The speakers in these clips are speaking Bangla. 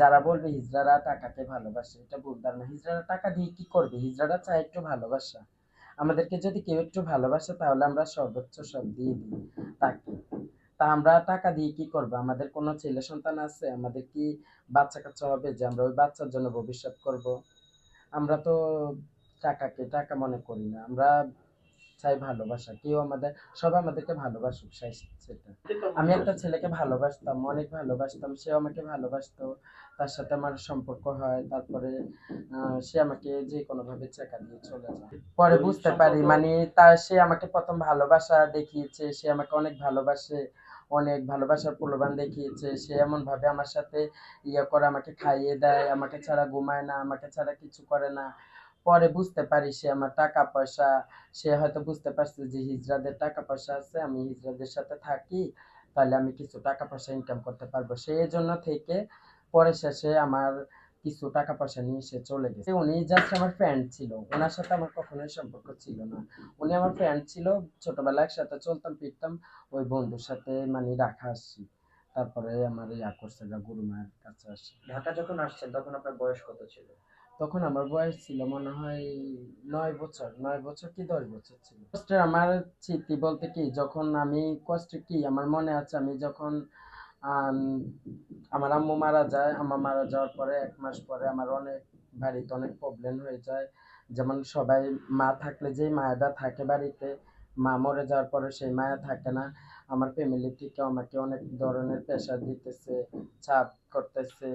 যারা বলবে হিজড়ারা টাকাকে ভালোবাসে, এটা ভুল ধারণা। হিজড়ারা টাকা দিয়ে কি করবে? হিজড়ারা চায় একটু ভালোবাসা। আমাদেরকে যদি কেউ একটু ভালোবাসে, তাহলে আমরা সর্বোচ্চ সব দিয়ে দিই তাকে। তা আমরা টাকা দিয়ে কি করব? আমাদের কোনো ছেলে সন্তান আছে, আমাদের কি বাচ্চা কাচ্চা হবে যে আমরা ওই বাচ্চার জন্য ভবিষ্যৎ করব? আমরা তো টাকাকে, টাকা মনে করি না। আমরা চাই ভালোবাসা কেউ আমাদের সবাই আমাদেরকে ভালোবাসুক চাই সেটা। আমি একটা ছেলেকে ভালোবাসতাম অনেক ভালোবাসতাম সেও আমাকে ভালোবাসতো তার সাথে আমার সম্পর্ক হয় তারপরে সে আমাকে যে কোনো ভাবে চেকা দিয়ে চলে যায়। পরে বুঝতে পারি মানে তার সে আমাকে প্রথম ভালোবাসা দেখিয়েছে সে আমাকে অনেক ভালোবাসে অনেক ভালোবাসার প্রলোভন দেখিয়েছে সে এমন ভাবে আমার সাথে ইয়ে করে আমাকে খাইয়ে দেয় আমাকে ছাড়া ঘুমায় না আমাকে ছাড়া কিছু করে না। পরে বুঝতে পারি সে আমার টাকা পয়সা, সে হয়তো বুঝতে পারছে যে হিজড়াদের টাকা পয়সা আছে, আমি হিজড়াদের সাথে থাকি, তাহলে আমি কিছু টাকা পয়সা ইনকাম করতে পারব। সেই জন্য থেকে পরে শেষে আমার কিছু টাকা পয়সা নিয়ে সে চলে গেছে। উনি জাস্ট আমার ফ্রেন্ড ছিল ওনার সাথে আমার কখনোই সম্পর্ক ছিল না। উনি আমার ফ্রেন্ড ছিল, ছোটবেলায় একসাথে চলতাম, ফিরতাম, ওই বন্ধুর সাথে মানে রাখা আসছি। তারপরে আমার ইয়া করছে গা গুরু মায়ের কাছে আসি। ঢাকা যখন আসছেন তখন আপনার বয়স কত ছিল? তখন আমার বয়স ছিল মনে হয় নয় বছর। নয় বছর কি দশ বছর ছিল? কষ্টের আমার স্মৃতি বলতে কি যখন আমি কষ্ট কি আমার মনে আছে আমি যখন আমার আম্মু মারা যায় আম্মা মারা যাওয়ার পরে এক মাস পরে আমার অনেক বাড়িতে অনেক প্রবলেম হয়ে যায়। যেমন সবাই মা থাকলে যেই মায়াটা থাকে বাড়িতে মা মরে যাওয়ার পরে সেই মায়া থাকে না। আমার ফ্যামিলি থেকে আমাকে অনেক ধরনের প্রেশার দিতেছে চাপ করতেছে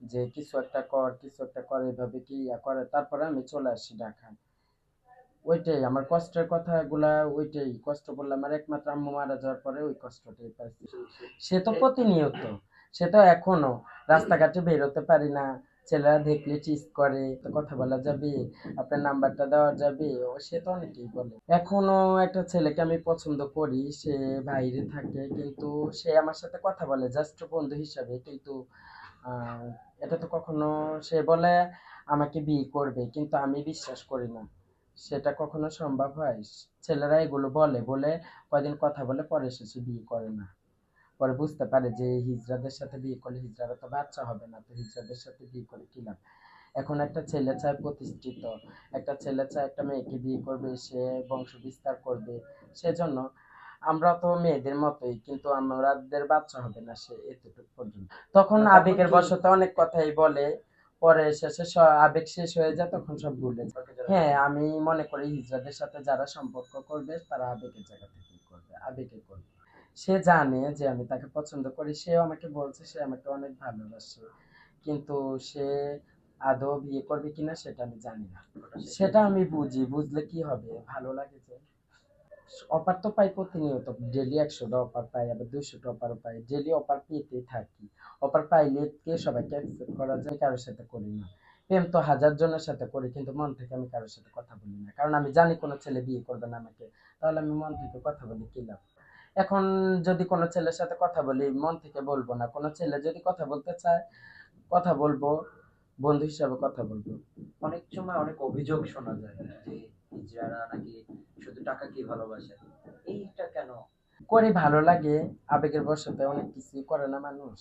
যে কিছু একটা কর কিছু একটা কর এভাবে কি ইয়া করে। তারপরে আমি চলে আসি ঢাকায় ওইটাই আমার কষ্টের কথাগুলা ওইটাই। কষ্ট বললাম আমার একমাত্র আম্মু মারা যাওয়ার পরে ওই কষ্টটাই পাইছি। সে তো প্রতিনিয়ত সে তো এখনও। রাস্তাঘাটে বেরোতে পারি না। ছেলেরা দেখলে চিজ করে কথা বলা যাবে, আপনার নাম্বারটা দেওয়া যাবে সে তো অনেকেই বলে। এখনও একটা ছেলেকে আমি পছন্দ করি, সে বাইরে থাকে, কিন্তু সে আমার সাথে কথা বলে জাস্ট বন্ধু হিসাবে, কিন্তু এটা তো কখনো সে বলে আমাকে বিয়ে করবে, কিন্তু আমি বিশ্বাস করি না। সেটা কখনো সম্ভব হয়? ছেলেরা এগুলো বলে বলে কয়দিন কথা বলে, পরে শেষে বিয়ে করে না। পরে বুঝতে পারে যে হিজড়াদের সাথে বিয়ে করলে হিজড়ারা তো বাচ্চা হবে না তো হিজড়াদের সাথে বিয়ে করে কি লাভ? এখন একটা ছেলে চায় প্রতিষ্ঠিত একটা ছেলে চায় একটা মেয়েকে বিয়ে করবে সে বংশ বিস্তার করবে সেজন্য আমরা তো মেয়েদের মতোই কিন্তু আমাদের বাচ্চা হবে না সে এতটুকু পর্যন্ত। তখন আবেগের বশতে অনেক কথাই বলে পরে শেষে আবেগ শেষ হয়ে যায় তখন সব ভুলে যায়। হ্যাঁ আমি মনে করি হিজড়াদের সাথে যারা সম্পর্ক করবে তারা আবেগের জায়গা থেকে করবে আবেগে করবে। সে জানে যে আমি তাকে পছন্দ করি, সেও আমাকে বলছে সে আমাকে অনেক ভালোবাসে। কিন্তু সে আদৌ বিয়ে করবে কিনা সেটা আমি জানি না। সেটা আমি বুঝি, বুঝলে কি হবে? ভালো লাগে যে অফার তো পাই প্রতিনিয়ত ডেলি একশোটা অফার পাই, আবার দুশোটা অফার পাই। ডেলি অফার পেতেই থাকি। অফার পাইলে কে সবাইকে অ্যাকসেপ্ট করা যায়? কারোর সাথে করি না। প্রেম তো হাজার জনের সাথে করি, কিন্তু মন থেকে আমি কারোর সাথে কথা বলি না। কারণ আমি জানি কোনো ছেলে বিয়ে করবে না আমাকে। তাহলে আমি মন থেকে কথা বলি, কি লাভ? এখন যদি কোনো ছেলের সাথে কথা বলি মন থেকে বলব না। কোনো ছেলে যদি কথা বলতে চায় কথা বলব বন্ধু হিসাবে কথা বলব। অনেক সময় অনেক অভিযোগ শোনা যায় যে হিজড়ারা নাকি শুধু টাকা টাকাকেই ভালোবাসে? এইটা কেন? করে ভালো লাগে আবেগের বশতে অনেক কিছুই করে না মানুষ।